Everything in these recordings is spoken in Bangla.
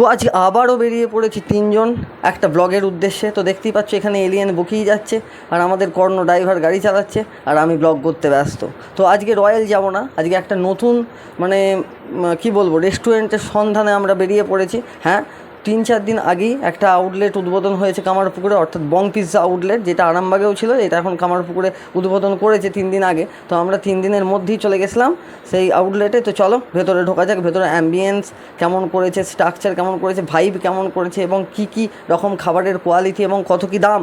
তো আজ আবারও বেরিয়ে পড়েছি তিনজন একটা ব্লগের উদ্দেশ্যে। তো দেখতেই পাচ্ছ, এখানে এলিয়েন বকিয়ে যাচ্ছে আর আমাদের কর্ণ ড্রাইভার গাড়ি চালাচ্ছে আর আমি ব্লগ করতে ব্যস্ত। তো আজকে রয়্যাল যাব না, আজকে একটা নতুন মানে কি বলব রেস্টুরেন্টের সন্ধানে আমরা বেরিয়ে পড়েছি। হ্যাঁ তিন চার দিন আগেই একটা আউটলেট উদ্বোধন হয়েছে কামারপুকুরে, অর্থাৎ বং পিৎজা আউটলেট যেটা আরামবাগেও ছিল এটা এখন কামারপুকুরে উদ্বোধন করেছে তিন দিন আগে। তো আমরা তিন দিনের মধ্যেই চলে গেছিলাম সেই আউটলেটে তো চলো, ভেতরে ঢোকা যাক, ভেতরে অ্যাম্বিয়েন্স কেমন করেছে স্ট্রাকচার কেমন করেছে ভাইব কেমন করেছে, এবং কি কি রকম খাবারের কোয়ালিটি এবং কত কি দাম,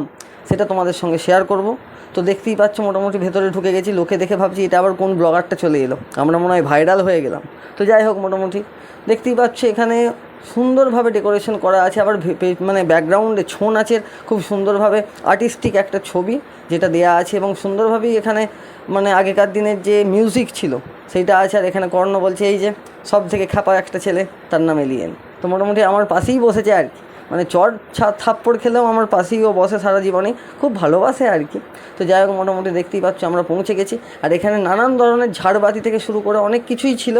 সেটা তোমাদের সঙ্গে শেয়ার করব। তো দেখতেই পাচ্ছ, মোটামুটি ভেতরে ঢুকে গেছি, লোকে দেখে ভাবছি এটা আবার কোন ব্লগারটা চলে এলো। আমরা মনে হয় ভাইরাল হয়ে গেলাম। তো যাই হোক, মোটামুটি দেখতেই পাচ্ছ এখানে সুন্দরভাবে ডেকোরেশন করা আছে, আবার মানে ব্যাকগ্রাউন্ডে ছৌ নাচের খুব সুন্দরভাবে আর্টিস্টিক একটা ছবি যেটা দেয়া আছে এবং সুন্দরভাবেই এখানে মানে আগেকার দিনের যে মিউজিক ছিল সেইটা আছে, আর এখানে কর্ণ বলছে, এই যে সব থেকে খ্যাপা একটা ছেলে, তার নাম এলিয়েন। তো মোটামুটি আমার পাশেই বসেছে আর কি। মানে চট থাপ্পড় খেলেও আমার পাশেই ও বসে সারা জীবনে। খুব ভালোবাসে আর কি। তো যাই হোক, মোটামুটি দেখতেই পাচ্ছ আমরা পৌঁছে গেছি। আর এখানে নানান ধরনের ঝাড়বাতি থেকে শুরু করে অনেক কিছুই ছিল।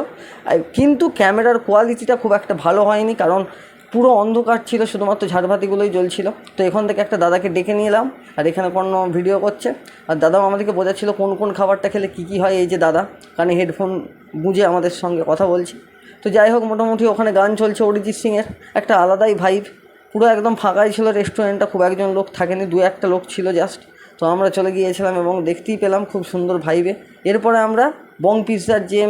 কিন্তু ক্যামেরার কোয়ালিটিটা খুব একটা ভালো হয়নি, কারণ পুরো অন্ধকার ছিল, শুধুমাত্র ঝাড়বাতিগুলোই জ্বলছিল। তো এখান থেকে একটা দাদাকে ডেকে নিয়ে এলাম আর এখানে কোনো ভিডিও করছে। আর দাদাও আমাদেরকে বোঝাচ্ছিল কোন কোন খাবারটা খেলে কী কী হয়, এই যে দাদা। কানে হেডফোন গুঁজে আমাদের সঙ্গে কথা বলছি। তো যাই হোক, মোটামুটি ওখানে গান চলছে অরিজিৎ সিংয়ের। একটা আলাদাই ভাইব পুরো একদম ফাঁকাই ছিল রেস্টুরেন্টটা খুব একজন লোক থাকেনি, দু একটা লোক ছিল জাস্ট তো আমরা চলে গিয়েছিলাম এবং দেখতেই পেলাম খুব সুন্দর ভাইবে এরপরে আমরা বং পিৎজার যে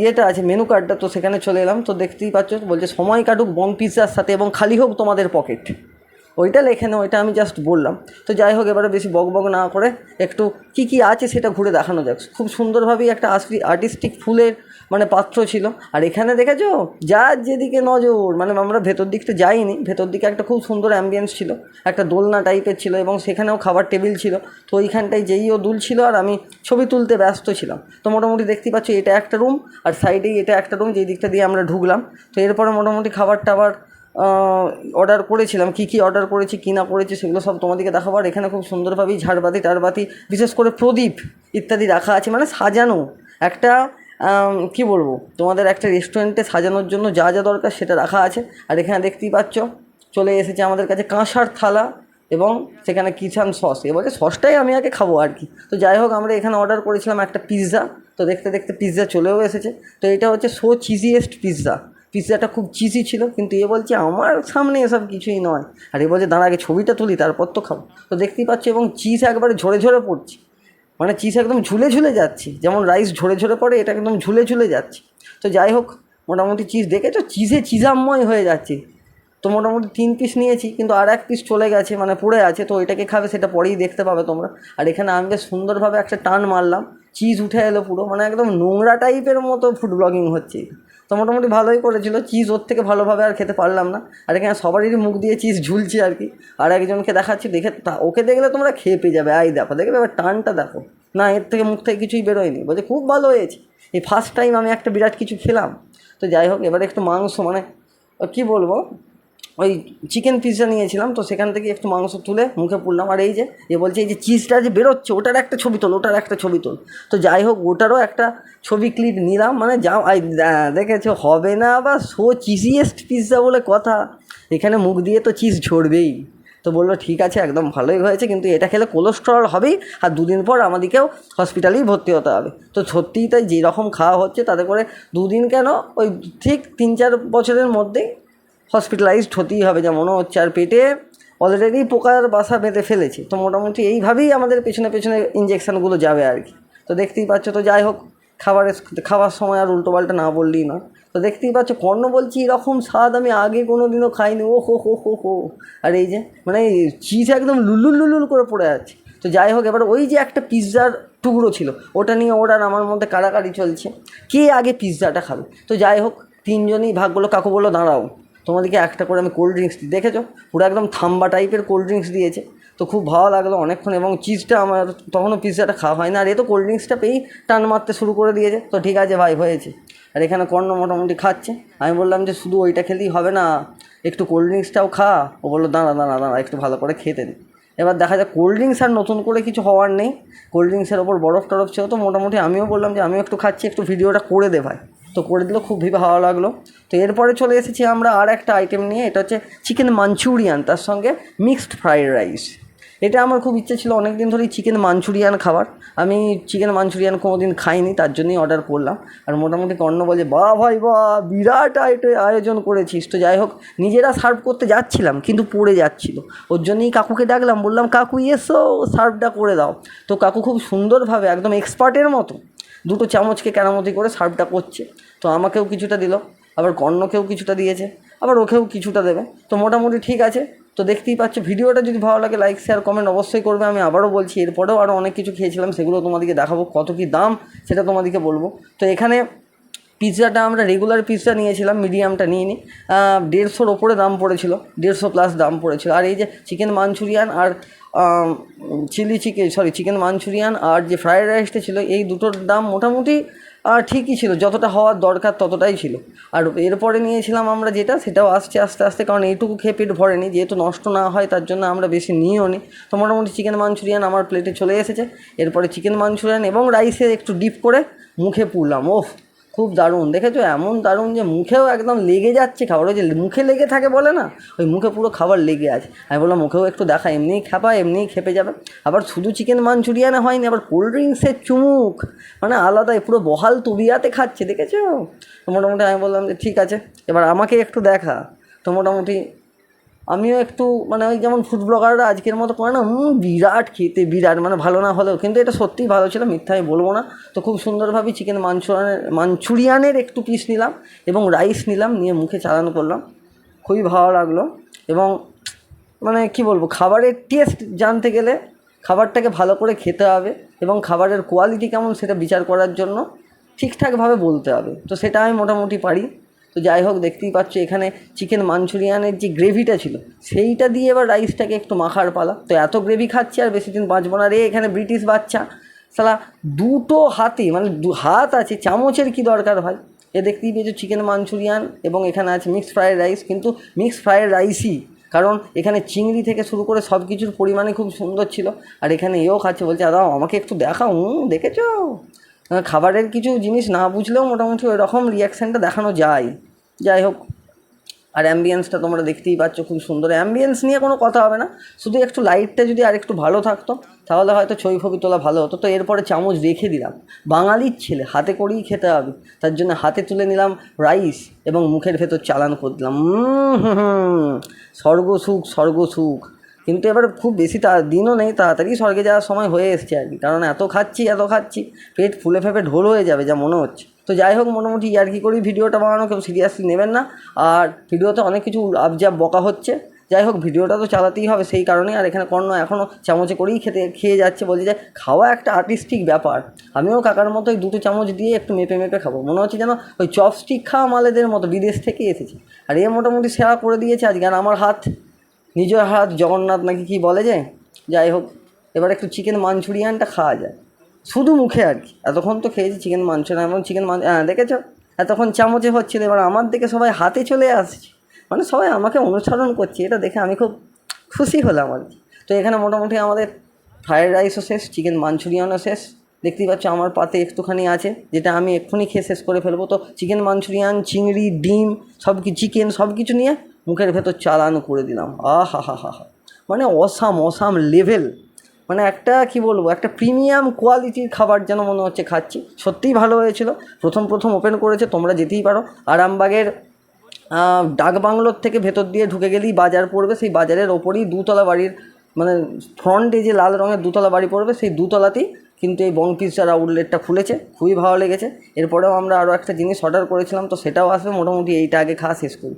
ইয়েটা আছে মেনু কার্ডটা তো সেখানে চলে এলাম। তো দেখতেই পাচ্ছ, বলছে, সময় কাটুক বং পিৎজার সাথে এবং খালি হোক তোমাদের পকেট ওইটা লেখে না ওইটা আমি জাস্ট বললাম। তো যাই হোক, এবারে বেশি বক বক না করে একটু কি কি আছে সেটা ঘুরে দেখানো যাক। খুব সুন্দরভাবেই একটা আর্টিস্টিক ফুলের মানে পাত্র ছিল। আর এখানে দেখেছ? যার যেদিকে নজর মানে আমরা ভেতর দিকটা যাইনি, ভেতর দিকে একটা খুব সুন্দর অ্যাম্বিয়েন্স ছিল, একটা দোলনা টাইপের ছিল এবং সেখানেও খাবার টেবিল ছিল। তো ওইখানটায় যেই ও দুলছিল আর আমি ছবি তুলতে ব্যস্ত ছিলাম। তো মোটামুটি দেখতেই পাচ্ছ, এটা একটা রুম আর সাইডেই এটা একটা রুম যেই দিকটা দিয়ে আমরা ঢুকলাম। তো এরপরে মোটামুটি খাবার টাবার অর্ডার করেছিলাম, কী কী অর্ডার করেছি, কী না করেছি, সেগুলো সব তোমাদেরকে দেখাবো। আর এখানে খুব সুন্দরভাবেই ঝাড়বাতি টাড়বাতি বিশেষ করে প্রদীপ ইত্যাদি রাখা আছে মানে সাজানো। একটা কি বলব? তোমাদের একটা রেস্টুরেন্টে সাজানোর জন্য যা যা দরকার সেটা রাখা আছে। আর এখানে দেখতেই পাচ্ছ, চলে এসেছে আমাদের কাছে কাঁসার থালা এবং সেখানে কিষান সস। এবারে সসটাই আমি আগে খাব আর কি। তো যাই হোক, আমরা এখানে অর্ডার করেছিলাম একটা পিৎজা তো দেখতে দেখতে পিৎজা চলেও এসেছে। তো এটা হচ্ছে সো চিজিয়েস্ট পিৎজা পিৎজাটা খুব চিজি ছিল, কিন্তু এ বলছে, আমার সামনে এসব কিছুই নয়। আর এ বলছে, দাঁড়া, আগে ছবিটা তুলি, তারপর তো খাব। তো দেখতেই পাচ্ছ, এবং চিজ একবারে ঝরে ঝরে পড়ছে। মানে চিজ একদম ঝুলে ঝুলে যাচ্ছে। যেমন রাইস ঝরে ঝরে পড়ে, এটা একদম ঝুলে ঝুলে যাচ্ছে। তো যাই হোক, মোটামুটি চিজ দেখেছ? চিজে চিজাময় হয়ে যাচ্ছে। তো মোটামুটি তিন পিস নিয়েছি, কিন্তু আর এক পিস চলে গেছে মানে পড়ে আছে, তো এটাকে খাবে, সেটা পরেই দেখতে পাবে তোমরা। আর এখানে আমি বেশ সুন্দরভাবে একটা টান মারলাম। চিজ উঠে এলো পুরো মানে একদম নোংরা টাইপের মতো ফুড ব্লগিং হচ্ছে। তো মোটামুটি ভালোই করেছিল। চিজ ওর থেকে ভালোভাবে আর খেতে পারলাম না। আর এখানে সবারই মুখ দিয়ে চিজ ঝুলছে আর কি। আর একজনকে দেখাচ্ছি, দেখে ওকে দেখলে তোমরা খেয়ে পেয়ে যাবে। আই দেখো, দেখবে এবার টানটা দেখো। না, এর থেকে মুখ থেকে কিছুই বেরোয়নি। বলছে, খুব ভালো হয়েছে। এই ফার্স্ট টাইম আমি একটা বিরাট কিছু খেলাম। তো যাই হোক, এবারে একটু মাংস মানে কী বলব? ওই চিকেন পিৎজা নিয়েছিলাম, তো সেখান থেকে একটু মাংস তুলে মুখে পুরলাম আর এই যে, এ বলছে, এই যে চিজটা যে বেরোচ্ছে, ওটার একটা ছবি তোল, ওটার একটা ছবি তোল। তো যাই হোক, ওটারও একটা ছবি ক্লিপ নিলাম মানে যা, আই দা- দেখেছ, হবে না বা সো চিজিয়েস্ট পিৎজা বলে কথা। এখানে মুখ দিয়ে তো চিজ ঝরবেই। তো বলল, ঠিক আছে, একদম ভালোই হয়েছে, কিন্তু এটা খেলে কোলেস্ট্রল হবেই, আর দুদিন পর আমাদেরকেও হসপিটালেই ভর্তি হতে হবে। তো সত্যিই তাই যেরকম খাওয়া হচ্ছে, তাতে করে দুদিন কেন, ওই ঠিক তিন, চার বছরের মধ্যেই হসপিটালাইজড হতেই হবে যা মনে হচ্ছে আর পেটে অলরেডি পোকার বাসা বেঁধে ফেলেছে। তো মোটামুটি এইভাবেই আমাদের পেছনে পেছনে ইঞ্জেকশানগুলো যাবে আর কি। তো দেখতেই পাচ্ছ, তো যাই হোক খাবারের খাবার সময় আর উল্টো পাল্টা না বললেই না তো দেখতেই পাচ্ছ, কর্ণ বলছি এরকম স্বাদ আমি আগে কোনো দিনও খাইনি। ও হো হো হো হো। আর এই যে মানে চিজ একদম লুলুল লুলুল করে পড়ে আছে। তো যাই হোক, এবার ওই যে একটা পিৎজার টুকরো ছিল, ওটা নিয়ে ওর আমার মধ্যে কাড়াকাড়ি চলছে। কে আগে পিৎজাটা খাবে? তো যাই হোক, তিনজনই ভাগ বলল কাকু বলল, দাঁড়াও তোমাদেরকে একটা করে আমি কোল্ড ড্রিঙ্কস দিই। দেখেছ? পুরো একদম থাম্বা টাইপের কোল্ড ড্রিঙ্কস দিয়েছে। তো খুব ভালো লাগল অনেকক্ষণ এবং চিজটা আমার তখনও পিৎজাটা খাওয়া হয় না আর এ তো কোল্ড ড্রিঙ্কসটা পেয়েই টান মারতে শুরু করে দিয়েছে। তো ঠিক আছে ভাই, হয়েছে। আর এখানে কর্ণ মোটামুটি খাচ্ছে। আমি বললাম যে শুধু ওইটা খেলেই হবে না, একটু কোল্ড ড্রিঙ্কসটাও খা। ও বলল, দাঁড়া দাঁড়া দাঁড়া, একটু ভালো করে খেতে দিই এবার দেখা যায় কোল্ড ড্রিঙ্কস আর নতুন করে কিছু হওয়ার নেই। কোল্ড ড্রিঙ্কসের ওপর বরফ টরফ ছিল তো মোটামুটি আমিও বললাম যে আমিও একটু খাচ্ছি, একটু ভিডিওটা করে দে ভাই। তো করে দিল খুবই ভালো লাগল। তো এরপরে চলে এসেছি আমরা আর একটা আইটেম নিয়ে, এটা হচ্ছে চিকেন মাঞ্চুরিয়ান তার সঙ্গে মিক্সড ফ্রাইড রাইস এটা আমার খুব ইচ্ছে ছিল অনেক দিন ধরেই চিকেন মাঞ্চুরিয়ান খাবার। আমি চিকেন মাঞ্চুরিয়ান কোনো দিন খাইনি, তার জন্যই অর্ডার করলাম। আর মোটামুটি কর্ণ বলে বা ভাই বা বিরাট আইটে আয়োজন করেছিস। তো যাই হোক, নিজেরা সার্ভ করতে যাচ্ছিলাম, কিন্তু পড়ে যাচ্ছিল। ওর জন্যই কাকুকে ডাকলাম, বললাম, কাকু, এসো সার্ভটা করে দাও। তো কাকু খুব সুন্দরভাবে, একদম এক্সপার্টের মতো দুটো চামচকে কেরামতি করে সার্ভটা করছে। তো আমাকেও কিছুটা দিল, আবার কর্ণকেও কিছুটা দিয়েছে, আবার ওকেও কিছুটা দেবে। তো মোটামুটি ঠিক আছে। তো দেখতেই পাচ্ছ, ভিডিওটা যদি ভালো লাগে লাইক শেয়ার কমেন্ট অবশ্যই করবে। আমি আবারও বলছি, এরপরেও আরও অনেক কিছু খেয়েছিলাম, সেগুলো তোমাদেরকে দেখাবো, কত কী দাম সেটা তোমাদেরকে বলব। তো এখানে পিৎজাটা আমরা রেগুলার পিৎজা নিয়েছিলাম মিডিয়ামটা নিয়ে নিই দেড়শোর ওপরে দাম পড়েছিল, দেড়শো প্লাস দাম পড়েছিল। আর এই যে চিকেন মাঞ্চুরিয়ান আর chilli chicken sorry chicken Manchurian আর যে ফ্রায়েড রাইসটা ছিল, এই দুটোর দাম মোটামুটি ঠিকই ছিল। যতটা হওয়ার দরকার ততটাই ছিল। আর এরপরে নিয়েছিলাম আমরা যেটা, সেটাও আসছে আস্তে আস্তে, কারণ এইটুকু খেয়ে পেট ভরেনি। যেহেতু নষ্ট না হয়, তার জন্য আমরা বেশি নিয়েও নি। তো মোটামুটি চিকেন মাঞ্চুরিয়ান আমার প্লেটে চলে এসেছে। এরপরে চিকেন মাঞ্চুরিয়ান এবং রাইসে একটু ডিপ করে মুখে পুরলাম। ওফ! খুব দারুণ। দেখেছ? এমন দারুণ যে মুখেও একদম লেগে যাচ্ছে খাবার। ওই যে মুখে লেগে থাকে বলে না? ওই মুখে পুরো খাবার লেগে আছে। আমি বললাম, মুখেও একটু দেখা, এমনিই খাপা, এমনিই খেপে যাবে। আবার শুধু চিকেন মাঞ্চুরিয়ানে হয়নি, আবার কোল্ড ড্রিঙ্কসের চুমুক। মানে আলাদাই, পুরো বহাল তুবিয়াতে খাচ্ছে, দেখেছ? তো মোটামুটি আমি বললাম যে, ঠিক আছে, এবার আমাকে একটু দেখা। তো মোটামুটি আমিও একটু মানে ওই যেমন ফুড ব্লগাররা আজকের মতো করে না বিরাট খেতে, বিরাট মানে ভালো না হলেও, কিন্তু এটা সত্যিই ভালো ছিল, মিথ্যা আমি বলব না। তো খুব সুন্দরভাবে চিকেন মাঞ্চুরিয়ানের মাঞ্চুরিয়ানের একটু পিস নিলাম এবং রাইস নিলাম, নিয়ে মুখে চালানো করলাম। খুবই ভালো লাগল এবং মানে কি বলব, খাবারের টেস্ট জানতে গেলে খাবারটাকে ভালো করে খেতে হবে এবং খাবারের কোয়ালিটি কেমন সেটা বিচার করার জন্য ঠিকঠাকভাবে বলতে হবে। তো সেটা আমি মোটামুটি পারি। তো যাই হোক, দেখতেই পাচ্ছ এখানে চিকেন মাঞ্চুরিয়ানের যে গ্রেভিটা ছিল, সেইটা দিয়ে এবার রাইসটাকে একটু মাখার পালা। তো এত গ্রেভি খাচ্ছি আর বেশি দিন বাঁচবো না রে, এখানে ব্রিটিশ বাচ্চা। সালা দুটো হাতে মানে দু হাত আছে, চামচের কি দরকার ভাই? এ দেখতেই পেয়েছ চিকেন মাঞ্চুরিয়ান এবং এখানে আছে মিক্সড ফ্রায়েড রাইস কিন্তু মিক্সড ফ্রায়েড রাইসই কারণ এখানে চিংড়ি থেকে শুরু করে সব কিছুর পরিমাণে খুব সুন্দর ছিল। আর এখানে এও খাচ্ছে, বলছে দাদা আমাকে একটু দেখাও দেখেছ? খাবারের কিছু জিনিস না বুঝলেও মোটামুটি ওই রকম রিয়াকশানটা দেখানো যায়। যাই হোক, আর অ্যাম্বিয়েন্সটা তোমরা দেখতেই পাচ্ছ, খুব সুন্দর। অ্যাম্বিয়েন্স নিয়ে কোনো কথা হবে না। শুধু একটু লাইটটা যদি আর একটু ভালো থাকতো, তাহলে হয়তো ছবি ফবি তোলা ভালো হতো। তো এরপরে চামচ রেখে দিলাম। বাঙালির ছেলে, হাতে করেই খেতে হবে। তার জন্য হাতে তুলে নিলাম রাইস এবং মুখের ভেতর চালান করে দিলাম। উম, হুম হুম। স্বর্গসুখ স্বর্গসুখ কিন্তু এবার খুব বেশি তা দিনও নেই, তাড়াতাড়ি স্বর্গে যাওয়ার সময় হয়ে এসছে আর কি। কারণ এত খাচ্ছি এত খাচ্ছি, পেট ফুলে ফেপে ঢোল হয়ে যাবে, যা মনে হচ্ছে। তো যাই হোক, মোটামুটি আর কি করি, ভিডিওটা বানানো কেউ সিরিয়াসলি নেবেন না। আর ভিডিওতে অনেক কিছু আবজাব বকা হচ্ছে। যাই হোক, ভিডিওটা তো চালাতেই হবে সেই কারণে আর এখানে কর্ণ এখনও চামচে করেই খেতে, খেয়ে যাচ্ছে বলছে যে, খাওয়া একটা আর্টিস্টিক ব্যাপার। আমিও কাকার মতো ওই দুটো চামচ দিয়ে একটু মেপে মেপে খাব। মনে হচ্ছে যেন ওই চপস্টিক খাওয়া মালেদের মতো বিদেশ থেকে এসেছে। আর এ মোটামুটি সেরা করে দিয়েছে আজকে। আর আমার হাত নিজের হাত জগন্নাথ নাকি কি বলে যে, যাই হোক, এবার একটু চিকেন মাঞ্চুরিয়ানটা খাওয়া যায়। শুধু মুখে আর কি। এতক্ষণ তো খেয়েছি চিকেন মাঞ্চুরিয়ান এবং চিকেন মাঞ্চ হ্যাঁ দেখেছ? এতক্ষণ চামচে হচ্ছিল, এবার আমার দিকে সবাই হাতে চলে আসছে। মানে সবাই আমাকে অনুসরণ করছে, এটা দেখে আমি খুব খুশি হলাম আর কি। তো এখানে মোটামুটি আমাদের ফ্রায়েড রাইসও শেষ চিকেন মাঞ্চুরিয়ানও শেষ। দেখতেই পাচ্ছ আমার পাতে একটুখানি আছে, যেটা আমি এক্ষুনি খেয়ে শেষ করে ফেলব। তো চিকেন মাঞ্চুরিয়ান, চিংড়ি, ডিম সব চিকেন সব কিছু নিয়ে মুখের ভেতর চালানো করে দিলাম। আহ হা হা হা হা মানে অসাম অসাম লেভেল মানে একটা, কি বলব, একটা প্রিমিয়াম কোয়ালিটির খাবার যেন মনে হচ্ছে খাচ্ছি। সত্যিই ভালো হয়েছিল। প্রথম প্রথম ওপেন করেছে, তোমরা যেতেই পারো। আরামবাগের ডাক বাংলোর থেকে ভেতর দিয়ে ঢুকে গেলেই বাজার পড়বে। সেই বাজারের ওপরেই দুতলা বাড়ির মানে ফ্রন্টে যে লাল রঙের দুতলা বাড়ি পড়বে, সেই দুতলাতেই কিন্তু এই বং আউটলেটটা খুলেছে। খুবই ভালো লেগেছে। এরপরেও আমরা আরও একটা জিনিস অর্ডার করেছিলাম, তো সেটাও আসবে। মোটামুটি এইটা আগে খাওয়া শেষ করি।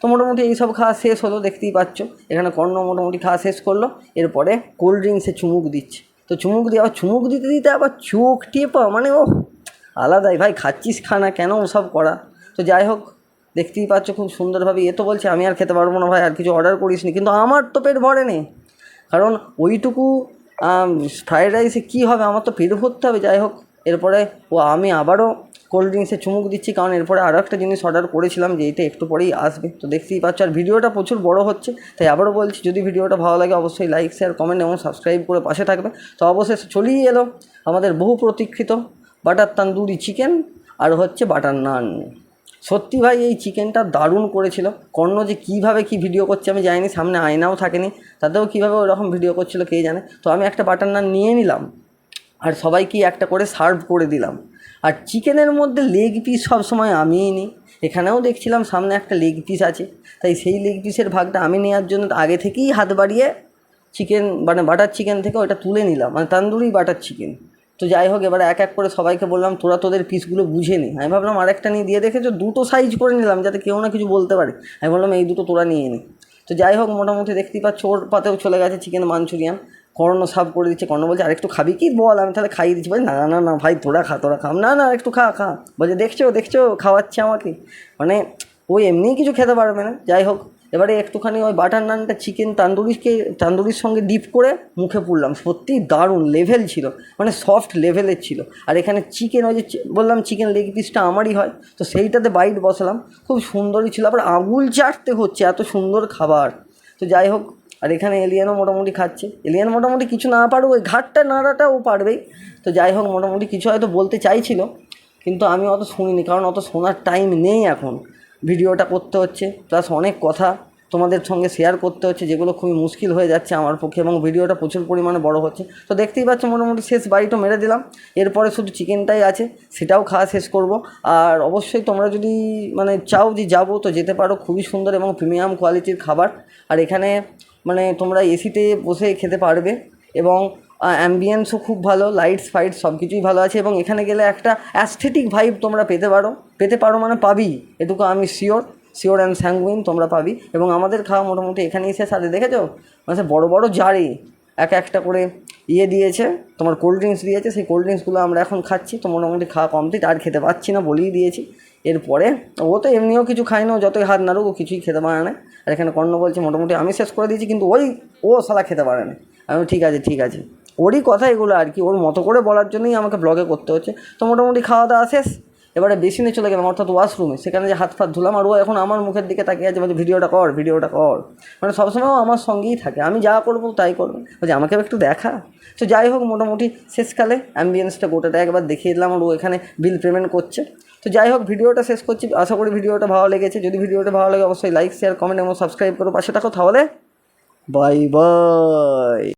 তো মোটামুটি এইসব খাওয়া শেষ হলো, দেখতেই পাচ্ছ। এখানে কর্ণ মোটামুটি খাওয়া শেষ করল। এরপরে কোল্ড ড্রিঙ্কসে চুমুক দিচ্ছে। তো চুমুক দিয়ে আবার চুমুক দিতে দিতে আবার চোখ টেপা মানে ও আলাদাই। ভাই, খাচ্ছিস খানা কেন ওসব করা? তো যাই হোক, দেখতেই পাচ্ছ খুব সুন্দরভাবে। এ তো বলছে, আমি আর খেতে পারব না ভাই, আর কিছু অর্ডার করিস নি। কিন্তু আমার তো পেট ভরে নে। কারণ ওইটুকু ফ্রায়েড রাইসে কী হবে? আমার তো পেট ভরতে হবে, যাই হোক। এরপরে, ও আমি আবারও কোল্ড ড্রিঙ্কসে চুমুক দিচ্ছি, কারণ এরপরে আরও একটা জিনিস অর্ডার করেছিলাম যে এইটা একটু পরেই আসবে। তো দেখতেই পাচ্ছ, আর ভিডিওটা প্রচুর বড় হচ্ছে, তাই আবারও বলছি, যদি ভিডিওটা ভালো লাগে অবশ্যই লাইক শেয়ার কমেন্ট এবং সাবস্ক্রাইব করে পাশে থাকবে। তো অবশেষে চলেই এলো আমাদের বহু প্রতীক্ষিত বাটার তান্দুরি চিকেন আর হচ্ছে বাটার নান সত্যি ভাই, এই চিকেনটা দারুণ করেছিল। কর্ণ যে কীভাবে কী ভিডিও করছে আমি জানিনি, সামনে আয়নাও থাকেনি, তাতেও কীভাবে ওরকম ভিডিও করছিল কে জানে। তো আমি একটা বাটার নান নিয়ে নিলাম। আর সবাইকে একটা করে সার্ভ করে দিলাম। আর চিকেনের মধ্যে লেগ পিস সবসময় আমিই নিই। এখানেও দেখছিলাম সামনে একটা লেগ পিস আছে। তাই সেই লেগ পিসের ভাগটা আমি নেওয়ার জন্য আগে থেকেই হাত বাড়িয়ে চিকেন মানে বাটার চিকেন থেকে ওটা তুলে নিলাম। মানে তান্দুরি বাটার চিকেন তো যাই হোক, এবারে এক এক করে সবাইকে বললাম, তোরা তোদের পিসগুলো বুঝে নি। আমি ভাবলাম, আরেকটা নিয়ে দিয়ে দেখেছ? দুটো সাইজ করে নিলাম যাতে কেউ না কিছু বলতে পারে। আমি বললাম, এই দুটো তোরা নিয়ে নি। তো যাই হোক, মোটামুটি দেখতেই পাচ্ছ, ওর পাতেও চলে গেছে চিকেন মাঞ্চুরিয়ান কর্ণ সাফ করে দিচ্ছে, কর্ণ বলছে, আরেকটু খাবি কি? বল, আমি তাহলে খাইয়ে দিচ্ছি। বলছি, না না না ভাই, তোরা খা তোরা খা। না না একটু খা খা। বলছে, দেখছ দেখছ, খাওয়াচ্ছে আমাকে। মানে ওই এমনিই কিছু খেতে পারবে না। যাই হোক, এবারে একটুখানি ওই বাটার নানটা চিকেন তান্দুরিকে, তান্দুরির সঙ্গে ডিপ করে মুখে পুরলাম সত্যি দারুণ লেভেল ছিল মানে সফট লেভেলের ছিল। আর এখানে চিকেন ওই যে বললাম চিকেন লেগ পিসটা আমারই হয়, তো সেইটাতে বাইট বসালাম। খুব সুন্দরই ছিল, আবার আঙুল চাটতে হচ্ছে, এত সুন্দর খাবার। তো যাই হোক আর এখানে এলিয়ানও মোটামুটি খাচ্ছে। এলিয়ান মোটামুটি কিছু না পারুক, ওই ঘাটটা নাড়াটা ও পারবেই। তো যাই হোক, মোটামুটি কিছু হয়তো বলতে চাইছিল, কিন্তু আমি অত শুনিনি, কারণ অত শোনার টাইম নেই এখন। ভিডিওটা করতে হচ্ছে প্লাস অনেক কথা তোমাদের সঙ্গে শেয়ার করতে হচ্ছে, যেগুলো খুবই মুশকিল হয়ে যাচ্ছে আমার পক্ষে এবং ভিডিওটা প্রচুর পরিমাণে বড় হচ্ছে। তো দেখতেই পাচ্ছ, মোটামুটি শেষ বাইটও মেরে দিলাম। এরপরে শুধু চিকেনটাই আছে, সেটাও খাওয়া শেষ করব। আর অবশ্যই তোমরা যদি মানে চাও যে যাব, তো যেতে পারো। খুবই সুন্দর এবং প্রিমিয়াম কোয়ালিটির খাবার। আর এখানে মানে তোমরা এসিতে বসে খেতে পারবে এবং অ্যাম্বিয়েন্সও খুব ভালো লাইটস ফাইটস সব কিছুই ভালো আছে এবং এখানে গেলে একটা অ্যাস্থেটিক ভাইব তোমরা পেতে পারো। পেতে পারো মানে পাবি, এটুকু আমি শিওর শিওর অ্যান্ড স্যাঙ্গুইন তোমরা পাবি। এবং আমাদের খাওয়া মোটামুটি এখানেই শেষ। সাথে দেখেছ? মানে বড় বড় জারে এক একটা করে ইয়ে দিয়েছে, তোমার কোল্ড ড্রিঙ্কস দিয়েছে। সেই কোল্ড ড্রিঙ্কসগুলো আমরা এখন খাচ্ছি। তো মোটামুটি খাওয়া কমপ্লিট আর খেতে পাচ্ছি না বলেই দিয়েছি। এরপরে ও তো এমনিও কিছু খায় না যতই হাত নাড়ুক, ও কিছুই খেতে পারে না। আর এখানে কর্ণ বলছে, মোটামুটি আমি শেষ করে দিয়েছি, কিন্তু ওই, ও সালা খেতে পারে না। আমি ঠিক আছে ঠিক আছে। ওরই কথা এগুলো আর কি, ওর মতো করে বলার জন্যই আমাকে ব্লগে করতে হচ্ছে। তো মোটামুটি খাওয়া দাওয়া শেষ। এবারে বেসিনে চলে গেলাম, অর্থাৎ ওয়াশরুমে সেখানে যে হাত ফাত ধুলাম, আর ও এখন আমার মুখের দিকে তাকিয়ে আছে, বলছে, ভিডিওটা কর ভিডিওটা কর। মানে সবসময় আমার সঙ্গেই থাকে। আমি যা করব তাই করবে। বলছে, আমাকে একটু দেখা? তো যাই হোক, মোটামুটি শেষকালে অ্যাম্বিয়েন্সটা গোটাটা একবার দেখিয়ে দিলাম, আর ও এখানে বিল পেমেন্ট করছে। তো যাই হোক, ভিডিওটা শেষ করছি। আশা করি ভিডিওটা ভালো লেগেছে। যদি ভিডিওটা ভালো লাগে, অবশ্যই লাইক শেয়ার কমেন্ট এবং সাবস্ক্রাইব করো পাশে থাকো। তাহলে বাই বাই